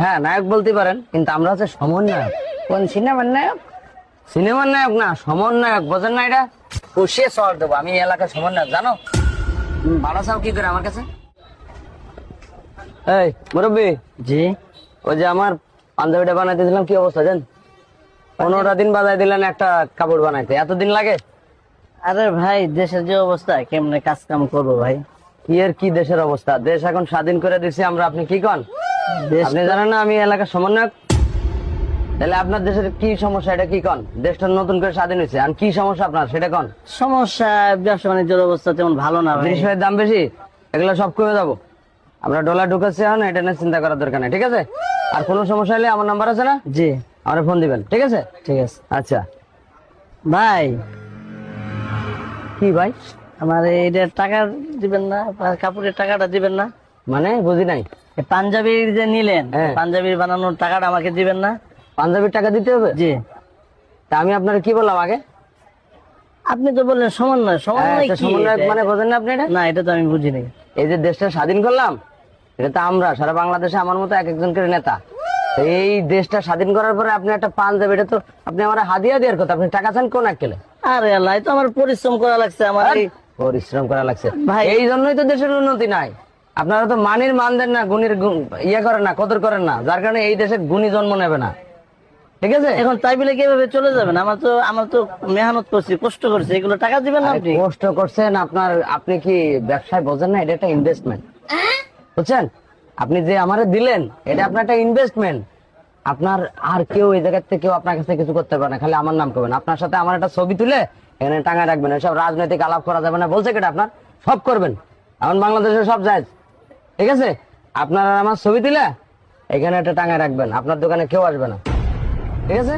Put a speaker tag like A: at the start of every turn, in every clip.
A: হ্যাঁ নায়ক বলতে পারেন কিন্তু আমরা হচ্ছে সমন্বয়ক।
B: কোন সিনেমার নায়ক?
A: সিনেমার নায়ক না সমন্বয়ক। বোঝেন না এটা? পুষিয়ে শহর দেবো আমি এলাকার সমন্বয়ক জানো? চাও কি করে আমার কাছে? এই মুরব্বী।
B: জি।
A: ওই যে আমার পাঞ্জাবিটা বানাইতে দিলাম কি অবস্থা জান পনেরোটা দিন বাজাই দিলেন একটা কাপড় বানাইতে। এতদিন লাগে?
B: আরে ভাই দেশের যে অবস্থা কেমনে কাজ কাম করব ভাই?
A: কি এর কি দেশের অবস্থা? দেশ এখন স্বাধীন করে দিচ্ছি আমরা আপনি কি কন? আপনি জানেন না আমি এলাকার সমন্বয়ক। তাহলে আপনার দেশের কি সমস্যা এটা কি কন? দেশটা নতুন করে স্বাধীন হয়েছে আর কি সমস্যা আপনার সেটা কন?
B: সমস্যা ব্যবসা বাণিজ্যের অবস্থা তেমন ভালো না
A: জিনিসের দাম বেশি এগুলো সব কমে যাব। আমরা ডলার ঢুকাচ্ছি এখন এটা নিয়ে চিন্তা করার দরকার নেই ঠিক আছে? আর কোনো সমস্যা হলে আমার নাম্বার আছে না?
B: জি।
A: আমার ফোন দিবেন ঠিক আছে?
B: ঠিক আছে।
A: আচ্ছা।
B: ভাই।
A: কি ভাই?
B: আমার এইটা টাকা দিবেন না কাপড়ের টাকাটা দিবেন না।
A: মানে বুঝি নাই।
B: এই পাঞ্জাবির যে নিলেন
A: হ্যাঁ।
B: পাঞ্জাবির বানানোর টাকাটা আমাকে দিবেন না।
A: পাঞ্জাবির টাকা দিতে হবে?
B: জি।
A: তা আমি আপনার কি বললাম আগে?
B: আপনি তো বললেন সমন্বয় সমন্বয়
A: হ্যাঁ,
B: এটা?
A: মানে বোঝেন না আপনি এটা?
B: না এটা তো আমি বুঝিনি
A: এই যে দেশটা স্বাধীন করলাম এটা তো আমরা সারা বাংলাদেশে আমার মতো এক একজন করে নেতা। এই দেশটা স্বাধীন করার পরে আপনি একটা পাঞ্জাবি এটা তো আপনি আমার হাদিয়া দেওয়ার কথা আপনি টাকা চান কোন একেলে
B: আরে আল্লাহ তো আমার পরিশ্রম করা লাগছে আমার
A: পরিশ্রম করা লাগছে। এই জন্যই তো দেশের উন্নতি নাই। আপনারা তো মানির মান দেন না গুণীর গুণ- ইয়ে করেন না কদর করেন না যার কারণে এই দেশে গুণী জন্ম নেবে না। ঠিক আছে?
B: এখন তাই বলে কীভাবে চলে যাবেন? আমার তো আমার তো মেহনত করছি কষ্ট করছি এগুলো টাকা দিবেন না আপনি?
A: কষ্ট করছেন আপনার আপনি কি ব্যবসায় বোঝেন না? এটা একটা ইনভেস্টমেন্ট বুঝছেন? আপনি যে আমারে দিলেন এটা আপনার একটা ইনভেস্টমেন্ট আপনার আর কেউ এই জায়গার থেকে কেউ আপনার কাছে কিছু করতে পারে না খালি আমার নাম করবেন। আপনার সাথে আমার একটা ছবি তুলে এখানে টাঙা রাখবেন এসব রাজনৈতিক আলাপ করা যাবে না বলছে কেটা আপনার? সব করবেন। এখন বাংলাদেশে সব যায় ঠিক আছে? আপনার আর আমার ছবি তুলে এখানে একটা টাঙা রাখবেন আপনার দোকানে কেউ আসবে না। ঠিক আছে?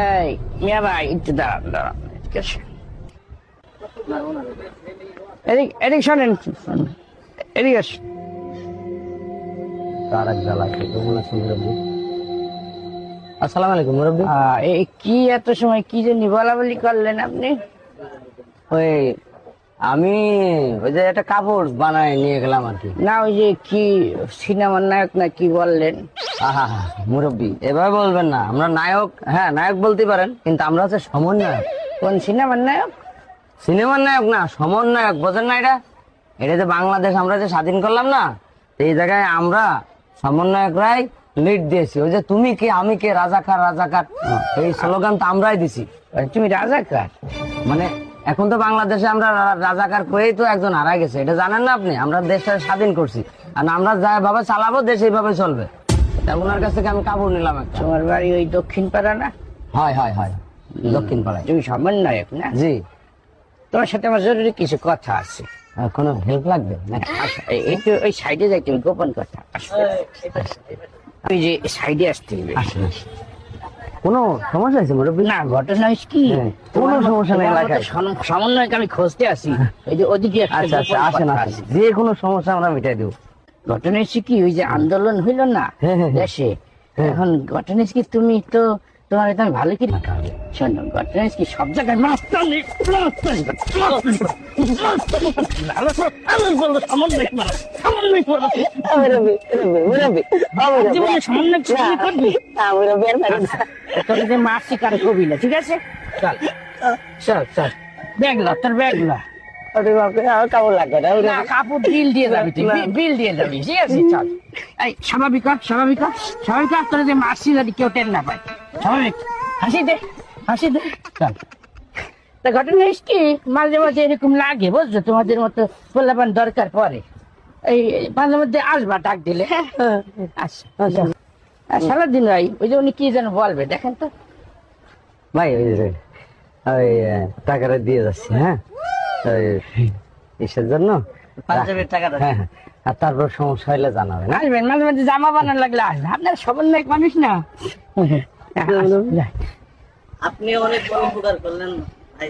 B: এই মিয়া ভাই একটু দাঁড়ান দাঁড়ান এদিকে। এদিক এদিক শোনেন এদিক আসেন।
A: তার এক জ্বালা আছে, তো মনে হচ্ছে। আসসালামু আলাইকুম মুরব্বী।
B: এই কি এত সময় কি জানি বলা বলি করলেন আপনি?
A: ওই আমি ওই যে একটা কাপড় বানায় নিয়ে গেলাম আর কি।
B: না ওই যে কি সিনেমার নায়ক না কি বললেন?
A: আহা মুরব্বী এভাবে বলবেন না। আমরা নায়ক হ্যাঁ নায়ক বলতে পারেন কিন্তু আমরা হচ্ছে সমন্বয়ক
B: কোন সিনেমার নায়ক?
A: সিনেমার নায়ক না সমন্বয়ক বোঝেন না এটা? এটা যে বাংলাদেশ আমরা যে স্বাধীন করলাম না এই জায়গায় আমরা সমন্বয়করাই লিড দিয়েছি। ওই যে তুমি কে আমি কে রাজাকার রাজাকার। এই স্লোগান তো আমরাই দিছি।
B: তুমি রাজাকার?
A: মানে এখন তো বাংলাদেশে আমরা রাজাকার করেই তো একজন হারা গেছে। এটা জানেন না আপনি? আমরা দেশটা স্বাধীন করছি। আর আমরা যা ভাবে চালাবো দেশ এইভাবে চলবে। তা ওনার কাছ থেকে আমি কাপড় নিলাম একটা।
B: তোমার বাড়ি ওই দক্ষিণ পাড়া না?
A: হয় হয় হয়। দক্ষিণ পাড়ায়
B: তুমি সমন্বয়ক না?
A: জি।
B: তোমার সাথে আমার জরুরি কিছু কথা আছে।
A: কোনো হেল্প লাগবে? নাকি?
B: আচ্ছা, এই- একটু ওই সাইডে যাই তুমি গোপন কথা। আসো। ওই যে সাইডে আসতে হবে।
A: আসেন আসেন। কোনো সমস্যা আছে মুরব্বী?
B: না ঘটনা কি?
A: হ্যাঁ, কোনো সমস্যা নেই এলাকায়।
B: সমন্বয়কে আমি খুঁজতে আসি। এই যে ওদিকে
A: আচ্ছা আচ্ছা আসেন আসেন। যে কোনো সমস্যা আমরা মিটাই দেবো।
B: ঘটনা কি? ওই যে আন্দোলন হইল না?
A: হ্যাঁ, হ্যাঁ, হ্যাঁ।
B: দেশে। এখন ঘটনা কি? তুমি তো তোমার এটা ভালো কি শোনো কি সব জায়গায় মাস্তানি মাস্তানি, মাস্তানি, মাস্তানি। ভালো তো, আমি বলব সমন্বয় করো, সমন্বয় করো। জীবনে সমন্বয় করবি, করবি। তোর যে মাসি কার কবি না ঠিক আছে? চল। চল চল। ব্যাগ ল তোর ব্যাগ ল
A: কাপড় লাগবে না
B: না, কাপড় বিল দিয়ে যাবি তুই বিল দিয়ে যাবি ঠিক আছে চল। এই স্বাভাবিক স্বাভাবিক স্বাভাবিক তোর যে কেউ টেন না পায়। স্বাভাবিক। হাসি দে হাসি দে চল তা ঘটনা হচ্ছে কি মাঝে মাঝে এরকম লাগে বুঝছ? তোমাদের মতো পোলাপান দরকার পরে এই মাঝে মধ্যে আসবা ডাক দিলে। হ্যাঁ। আচ্ছা আচ্ছা। সারাদিন ভাই ওই যে উনি কি যেন বলবে দেখেন তো।
A: ভাই ওই যে ওই টাকাটা দিয়ে যাচ্ছি হ্যাঁ? ওই ইসের জন্য?
B: পাঞ্জাবের টাকাটা।
A: হ্যাঁ হ্যাঁ। আর তারপর সমস্যা হলে জানাবেন হ্যাঁ?
B: আসবেন মাঝে মাঝে জামা বানানো লাগলে আসবেন। আপনার সমন্বয়ক মানুষ না। আপনি অনেক বড় উপকার করলেন ভাই।